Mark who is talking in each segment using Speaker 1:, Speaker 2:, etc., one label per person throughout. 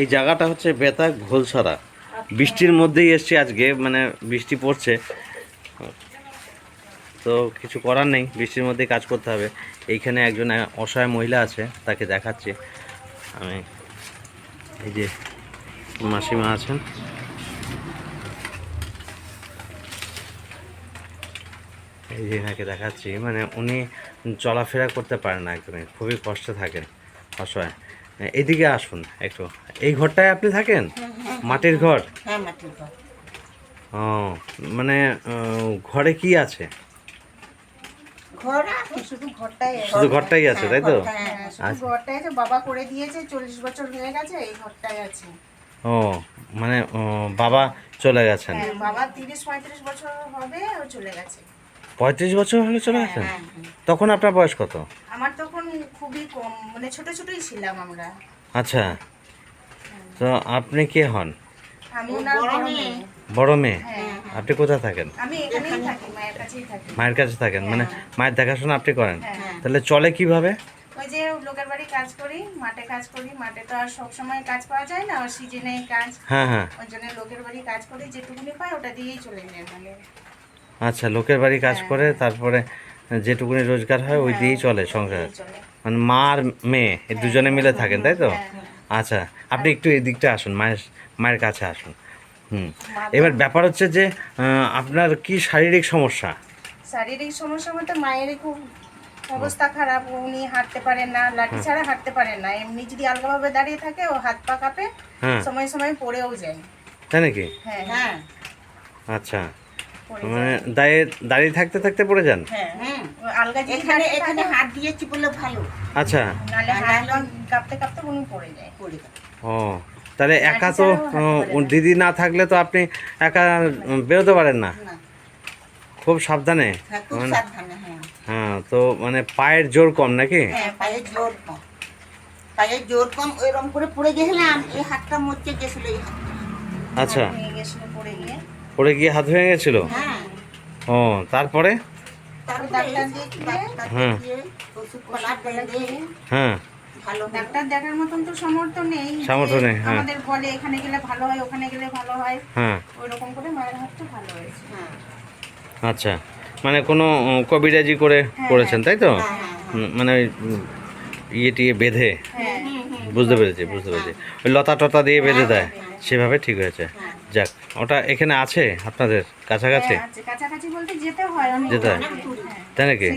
Speaker 1: এই জায়গাটা হচ্ছে বেতাক ঘোলসরা। বৃষ্টির মধ্যেই এসছি আজকে মানে বৃষ্টি পড়ছে। তো কিছু করার নেই, বৃষ্টির মধ্যেই কাজ করতে হবে। এইখানে একজন অসহায় মহিলা আছে, তাকে দেখাচ্ছি। আমি এই যে মাসিমা আছেন। এই যে এনাকে দেখাচ্ছি মানে উনি চলাফেরা করতে পারেন না একদমই, খুবই কষ্টে থাকেন অসহায়। এদিকে আসুন একটু। এই ঘরটায় আপনি থাকেন? মাটির ঘর?
Speaker 2: হ্যাঁ মাটির ঘর।
Speaker 1: ও মানে ঘরে কি আছে?
Speaker 2: শুধু ঘরটাই আছে।
Speaker 1: আছে তাই তো?
Speaker 2: হ্যাঁ,
Speaker 3: হ্যাঁ, আছে বাবা করে দিয়েছে চল্লিশ বছর হয়ে গেছে এই ঘরটাই আছে।
Speaker 1: ও মানে বাবা চলে গেছেন।
Speaker 3: হ্যাঁ, বাবা তিরিশ পঁয়ত্রিশ বছর হবে ও চলে গেছে।
Speaker 1: পঁয়ত্রিশ বছর হলে চলে গেছেন
Speaker 3: হ্যাঁ,
Speaker 1: তখন আপনার বয়স কত?
Speaker 3: আমার তখন খুবই কম মানে ছোট ছোটই ছিলাম আমরা।
Speaker 1: আচ্ছা। তো আপনি কে হন?
Speaker 3: আমি
Speaker 2: বড় মেয়ে।
Speaker 3: মেয়ে।
Speaker 1: বড় মেয়ে?
Speaker 3: হ্যাঁ
Speaker 1: আপনি কোথায় থাকেন?
Speaker 3: আমি এখানেই থাকি মায়ের কাছেই থাকি।
Speaker 1: মায়ের কাছে থাকেন? মানে মায়ের দেখাশোনা আপনি করেন?
Speaker 3: হ্যাঁ
Speaker 1: তাহলে চলে কীভাবে?
Speaker 3: ওই যে লোকের বাড়ি কাজ করি মাঠে কাজ করি। মাঠে তো আর সব সময় কাজ পাওয়া যায় না সিজনে কাজ।
Speaker 1: হ্যাঁ হ্যাঁ।
Speaker 3: ওই জন্য লোকের বাড়ি কাজ করি যেটুকুনি পাই ওটা দিয়েই চলে যায় মানে
Speaker 1: আচ্ছা লোকের বাড়ি কাজ করে তারপরে যেটুকুনি রোজগার হয় ওই দিয়েই চলে সংসার। মানে মা আর মেয়ে এই দুজনে মিলে থাকেন তাই তো?
Speaker 3: হ্যাঁ,
Speaker 1: আচ্ছা আপনি একটু এই দিকটা আসুন মায়ের মায়ের কাছে আসুন। হুম। এবার ব্যাপার হচ্ছে যে আপনার কি শারীরিক সমস্যা?
Speaker 3: শারীরিক সমস্যা বলতে মায়েরই খুব অবস্থা খারাপ উনি হাঁটতে পারেন না লাঠি ছাড়া হাঁটতে পারেন না এমনি যদি আলগাভাবে দাঁড়িয়ে থাকে ও হাত পা কাঁপে
Speaker 1: হ্যাঁ।
Speaker 3: সময় সময় পড়েও যায়।
Speaker 1: তাই নাকি?
Speaker 3: হ্যাঁ
Speaker 2: হ্যাঁ।
Speaker 1: আচ্ছা। মানে দাঁড়িয়ে দাঁড়িয়ে থাকতে থাকতে পড়ে যান?
Speaker 3: হ্যাঁ। আলগা
Speaker 2: এখানে এখানে হাত দিয়েছি বলে ভালো।
Speaker 1: আচ্ছা।
Speaker 3: নাহলে হাত কাঁপতে কাঁপতে উনি পড়ে যায়।
Speaker 2: পড়ে গেল।
Speaker 1: ও তাহলে একা তো দিদি না থাকলে তো আপনি একা বেরোতে পারেন না?
Speaker 2: না।
Speaker 1: খুব সাবধানে?
Speaker 2: হ্যাঁ খুব
Speaker 1: মানে
Speaker 2: সাবধানে হ্যাঁ।
Speaker 1: হ্যাঁ তো মানে পায়ের জোর কম নাকি?
Speaker 2: হ্যাঁ জোর কম। পায়ে জোর কম ওইরকম করে পড়ে গেছিলাম এই হাতটা মরচে গেছিল এই হাতটা।
Speaker 1: আচ্ছা।
Speaker 3: পড়ে গিয়ে।
Speaker 1: পড়ে গিয়ে হাত ভেঙে গেছিল?
Speaker 2: হ্যাঁ।
Speaker 1: ও তারপরে? হুম। হ্যাঁ।
Speaker 3: ডাক্তার দেখার মতন তো সামর্থ্য নেই।
Speaker 1: সামর্থ্য নেই, হ্যাঁ।
Speaker 3: আমাদের বলে এখানে গেলে ভালো হয় ওখানে গেলে ভালো হয়।
Speaker 1: হ্যাঁ।
Speaker 3: ওই রকম করে মায়ের হাতটা ভালো হয়েছে।
Speaker 2: হ্যাঁ।
Speaker 1: আচ্ছা। মানে কোনো কবিরাজি করে করেছেন তাই তো? মানে ওই, ইয়ে টিয়ে বেঁধে?
Speaker 3: হ্যাঁ।
Speaker 1: বুঝতে পেরেছি বুঝতে পেরেছি ওই লতা টতা দিয়ে বেঁধে দেয় সেভাবে ঠিক হয়েছে যাক ওটা এখানে আছে আপনাদের কাছাকাছি
Speaker 3: হ্যাঁ, আছে। যেতে হয়
Speaker 1: হয়?
Speaker 3: হ্যাঁ।
Speaker 1: তাই নাকি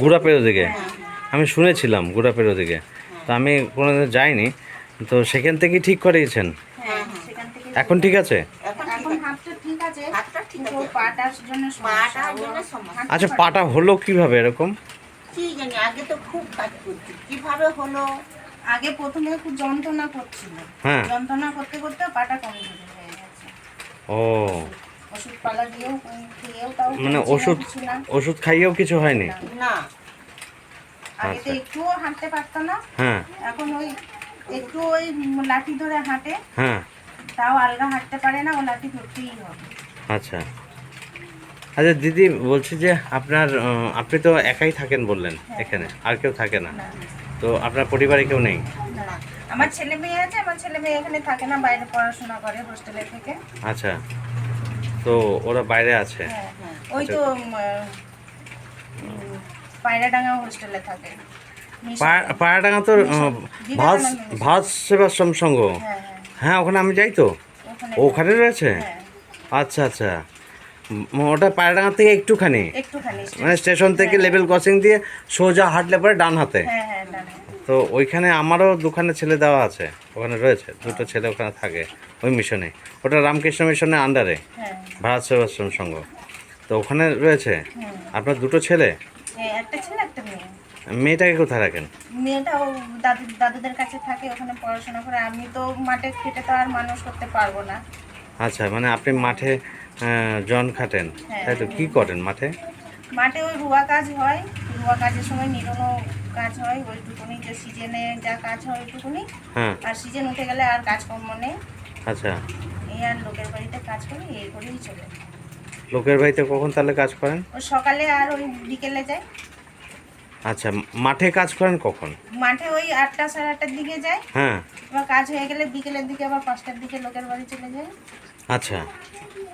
Speaker 1: গুড়াপের ওদিকে আমি শুনেছিলাম গুড়াপের ওদিকে তো আমি কোনোদিন যাইনি তো সেখান থেকেই ঠিক করিয়েছেন
Speaker 3: হ্যাঁ
Speaker 1: এখন ঠিক আছে
Speaker 2: এখন ঠিক
Speaker 3: এখন
Speaker 2: আছে।
Speaker 3: হাতটা ঠিক আছে
Speaker 2: হাতটা ঠিক
Speaker 3: কিন্তু
Speaker 2: আছে।
Speaker 3: পাটার জন্য সমস্যা।
Speaker 2: পাটার জন্য সমস্যা।
Speaker 3: হাঁটতে
Speaker 1: আচ্ছা পাটা হলো কীভাবে এরকম
Speaker 2: আগে তো খুব কাজ করছি। কীভাবে হলো?
Speaker 3: আগে প্রথমে খুব যন্ত্রণা করছিল।
Speaker 1: হ্যাঁ।
Speaker 3: যন্ত্রণা করতে করতে পাটা কমজোরি হয়ে গেছে।
Speaker 1: ও।
Speaker 3: ওষুধ পালা দিয়েও খেয়েও তাও
Speaker 1: মানে ওষুধ ওষুধ খাইয়েও কিছু হয়নি?
Speaker 3: না।
Speaker 2: না।
Speaker 3: আগে তো
Speaker 1: আচ্ছা।
Speaker 3: একটুও হাঁটতে পারতো না।
Speaker 1: হ্যাঁ।
Speaker 3: এখন ওই একটু ওই লাঠি ধরে হাঁটে।
Speaker 1: হ্যাঁ।
Speaker 3: তাও আলগা হাঁটতে পারে না ও লাঠি ধরতেই হবে।
Speaker 1: আচ্ছা। আচ্ছা দিদি বলছি যে আপনার আপনি তো একাই থাকেন বললেন এখানে আর কেউ থাকে না। তো আপনার পরিবারে কেউ নেই?
Speaker 3: আমার ছেলে মেয়ে আছে আমার ছেলে মেয়ে এখানে থাকে না বাইরে পড়াশোনা করে হোস্টেলে থেকে।
Speaker 1: আচ্ছা তো ওরা বাইরে আছে?
Speaker 3: হ্যাঁ ওই তো উম, পায়রাডাঙ্গা হোস্টেলে থাকে।
Speaker 1: পায়রাডাঙ্গা তো ভারত ভারত সেবাশ্রম সংঘ।
Speaker 3: হ্যাঁ হ্যাঁ।
Speaker 1: হ্যাঁ ওখানে আমি যাই তো?
Speaker 3: ওখানে
Speaker 1: রয়েছে?
Speaker 3: হ্যাঁ।
Speaker 1: আচ্ছা আচ্ছা। ওটা পায়রাডাঙ্গা থেকে একটুখানি। মানে স্টেশন থেকে লেভেল ক্রসিং দিয়ে সোজা হাঁটলে পরে ডান হাতে।
Speaker 3: হ্যাঁ হ্যাঁ।
Speaker 1: তো ওইখানে আমারও দুখানে ছেলে দেওয়া আছে ওখানে রয়েছে। দুটো ছেলে ওখানে থাকে ওই মিশনে। ওটা রামকৃষ্ণ মিশনের আন্ডারে
Speaker 3: হ্যাঁ।
Speaker 1: ভারত সেবাশ্রম সংঘ। তো ওখানে রয়েছে। আপনার দুটো ছেলে?
Speaker 3: হ্যাঁ, একটা ছেলে একটা মেয়ে।
Speaker 1: মেয়েটাকে কোথায় রাখেন?
Speaker 3: মেয়েটা ও দাদু দাদুদের কাছে থাকে ওখানে পড়াশোনা করে। আমি তো মাঠে খেটে তো আর মানুষ করতে পারব না।
Speaker 1: আচ্ছা মানে আপনি মাঠে জন খাটেন।
Speaker 3: হ্যাঁ।
Speaker 1: তাই তো কী করেন মাঠে?
Speaker 3: মাঠে ওই রুয়া কাজ হয়। রুয়া কাজের সময় নিরনো কাজ হয় ওইটুকুনি যে সিজনে যা কাজ হয় ওইটুকুনি
Speaker 1: হ্যাঁ।
Speaker 3: আর সিজন উঠে গেলে আর কাজকর্ম নেই।
Speaker 1: আচ্ছা।
Speaker 3: এই আর লোকের বাড়িতে কাজ করি এই করেই চলে।
Speaker 1: লোকের বাড়িতে কখন তাহলে কাজ করেন?
Speaker 3: ওই সকালে আর ওই বিকেলে যায়।
Speaker 1: আচ্ছা মাঠে কাজ করেন কখন?
Speaker 3: মাঠে ওই আটটা সাড়ে আটটার দিকে যায়।
Speaker 1: হ্যাঁ।
Speaker 3: এবার কাজ হয়ে গেলে বিকেলের দিকে আবার পাঁচটার দিকে লোকের বাড়ি চলে যায়।
Speaker 1: আচ্ছা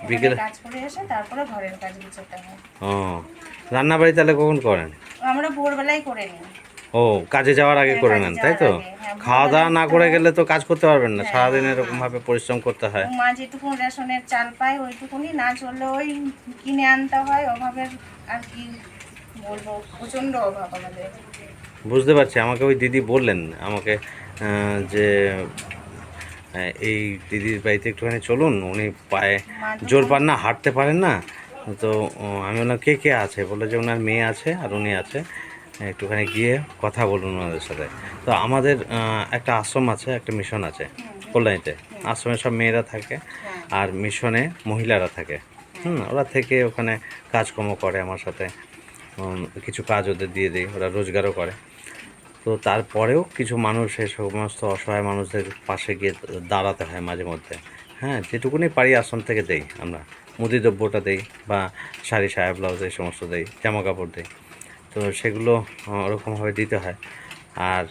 Speaker 1: বিকেলে
Speaker 3: কাজ করে এসে তারপরে ঘরের কাজ গুছোতে হয়।
Speaker 1: ও রান্না বাড়ি তাহলে কখন করেন?
Speaker 3: আমরা ভোরবেলায় করে নিই।
Speaker 1: ও কাজে যাওয়ার আগে
Speaker 3: হ্যাঁ,
Speaker 1: করে নেন তাই তো?
Speaker 3: হ্যাঁ,
Speaker 1: খাওয়া দাওয়া না করে গেলে তো কাজ করতে পারবেন না
Speaker 3: হ্যাঁ,
Speaker 1: সারাদিন এরকম ভাবে পরিশ্রম করতে হয়।
Speaker 3: মা যেটুকু রেশনের চাল পায় ওইটুকুনি না চললে ওই কিনে আনতে হয় অভাবের আর কি বলব প্রচণ্ড অভাব আমাদের।
Speaker 1: বুঝতে পারছি আমাকে ওই দিদি বললেন আমাকে যে এই দিদির বাড়িতে একটুখানি চলুন উনি পায়ে জোর পান না হাঁটতে পারেন না। তো আমি বললাম কে কে আছে? বলে যে ওনার মেয়ে আছে আর উনি আছে। একটুখানি গিয়ে কথা বলুন ওনাদের সাথে। তো আমাদের একটা আশ্রম আছে একটা মিশন আছে কল্যাণীতে। আশ্রমে সব মেয়েরা থাকে
Speaker 3: হ্যাঁ।
Speaker 1: আর মিশনে মহিলারা থাকে। হুম ওরা থেকে ওখানে কাজকর্ম করে আমার সাথে। কিছু কাজ ওদের দিয়ে দিই ওরা রোজগারও করে। তো তারপরেও কিছু মানুষ এই সমস্ত অসহায় মানুষদের পাশে গিয়ে দাঁড়াতে হয় মাঝে মধ্যে। হ্যাঁ যেটুকুনি পারি আশ্রম থেকে দেই আমরা। মুদি দ্রব্যটা দেই বা শাড়ি সায়া ব্লাউজ এই সমস্ত দেই জামা কাপড় দেই। তো সেগুলো ওরকমভাবে দিতে হয়। আর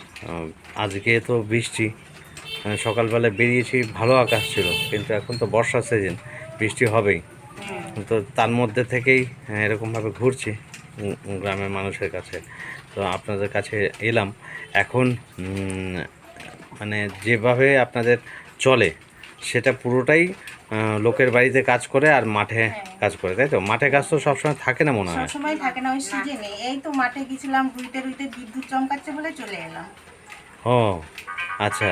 Speaker 1: আজকে তো বৃষ্টি। সকালবেলা বেরিয়েছি ভালো আকাশ ছিল কিন্তু এখন তো বর্ষার সিজন বৃষ্টি হবেই। তো তার মধ্যে থেকেই এরকমভাবে ঘুরছি। গ্রামের মানুষের কাছে। তো আপনাদের কাছে এলাম। এখন মানে যেভাবে আপনাদের চলে সেটা পুরোটাই লোকের বাড়িতে কাজ করে আর মাঠে কাজ করে তাই তো? মাঠে কাজ তো সবসময় থাকে না মনে হয়?
Speaker 3: সবসময় থাকে না ওই সিজনে এই তো মাঠে গেছিলাম রুইতে রুইতে বিদ্যুৎ চমকাচ্ছে বলে চলে এলাম।
Speaker 1: ও আচ্ছা।